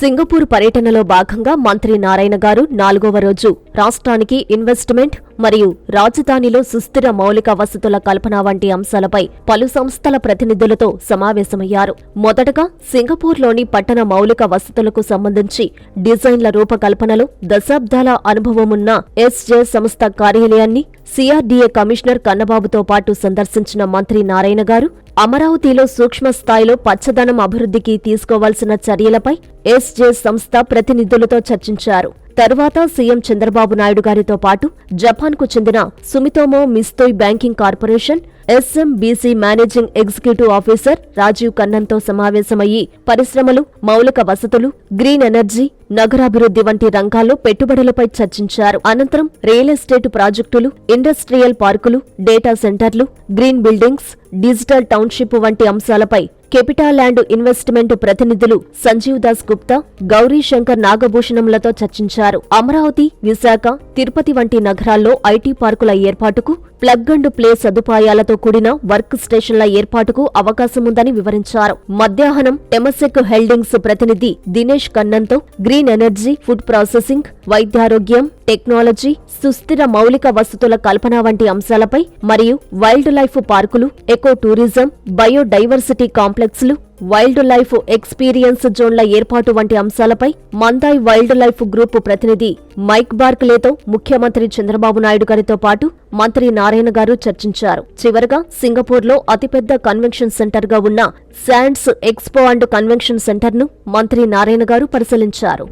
Singapore పర్యటనలో భాగంగా మంత్రి నారాయణ గారు నాలుగవ రోజు రాష్ట్రానికి ఇన్వెస్ట్మెంట్ మరియు రాజధానిలో సుస్థిర మౌలిక వసతుల కల్పన వంటి అంశాలపై పలు సంస్థల ప్రతినిధులతో సమావేశమయ్యారు. మొదటగా సింగపూర్లోని పట్టణ మౌలిక వసతులకు సంబంధించి డిజైన్ల రూపకల్పనలో దశాబ్దాల అనుభవమున్న ఎస్జే సంస్థ కార్యాలయాన్ని సిఆర్డీఏ కమిషనర్ కన్నబాబుతో పాటు సందర్శించిన మంత్రి నారాయణ గారు అమరావతిలో సూక్ష్మ స్థాయిలో పచ్చదనం అభివృద్ధికి తీసుకోవాల్సిన చర్యలపై ఎస్జే సంస్థ ప్రతినిధులతో చర్చించారు. తరువాత సీఎం చంద్రబాబు నాయుడు గారితో పాటు జపాన్కు చెందిన Sumitomo మిస్తోయ్ banking corporation SMBC managing executive officer Rajeev కన్నన్తో సమావేశమయ్యి పరిశ్రమలు మౌలిక వసతులు గ్రీన్ ఎనర్జీ నగరాభివృద్ధి వంటి రంగాల్లో పెట్టుబడులపై చర్చించారు. అనంతరం రియల్ ఎస్టేట్ ప్రాజెక్టులు ఇండస్ట్రియల్ పార్కులు డేటా సెంటర్లు గ్రీన్ బిల్డింగ్స్ డిజిటల్ టౌన్షిప్ వంటి అంశాలపై కెపిటల్ ల్యాండ్ ఇన్వెస్ట్మెంట్ ప్రతినిధులు సంజీవ్ దాస్ గుప్తా గౌరీ శంకర్ నాగభూషణంలతో చర్చించారు. అమరావతి విశాఖ తిరుపతి వంటి నగరాల్లో ఐటీ పార్కుల ఏర్పాటుకు ప్లగ్ అండ్ ప్లే సదుపాయాలతో కూడిన వర్క్ స్టేషన్ల ఏర్పాటుకు అవకాశముందని వివరించారు. మధ్యాహ్నం టెమసెక్ హెల్డింగ్స్ ప్రతినిధి దినేష్ కన్నన్తో గ్రీన్ ఎనర్జీ ఫుడ్ ప్రాసెసింగ్ వైద్యారోగ్యం టెక్నాలజీ సుస్థిర మౌలిక వసతుల కల్పన వంటి అంశాలపై మరియు వైల్డ్ లైఫ్ పార్కులు ఎకో టూరిజం బయోడైవర్సిటీ కాంప్లెక్స్లు వైల్డ్ లైఫ్ ఎక్స్పీరియన్స్ జోన్ల ఏర్పాటు వంటి అంశాలపై మందాయ్ వైల్డ్ లైఫ్ గ్రూప్ ప్రతినిధి మైక్ బార్క్లేతో ముఖ్యమంత్రి చంద్రబాబు నాయుడు గారితో పాటు మంత్రి నారాయణ గారు చర్చించారు. చివరగా సింగపూర్లో అతిపెద్ద కన్వెన్షన్ సెంటర్గా ఉన్న శాండ్స్ ఎక్స్పో అండ్ కన్వెన్షన్ సెంటర్ను మంత్రి నారాయణ గారు పరిశీలించారు.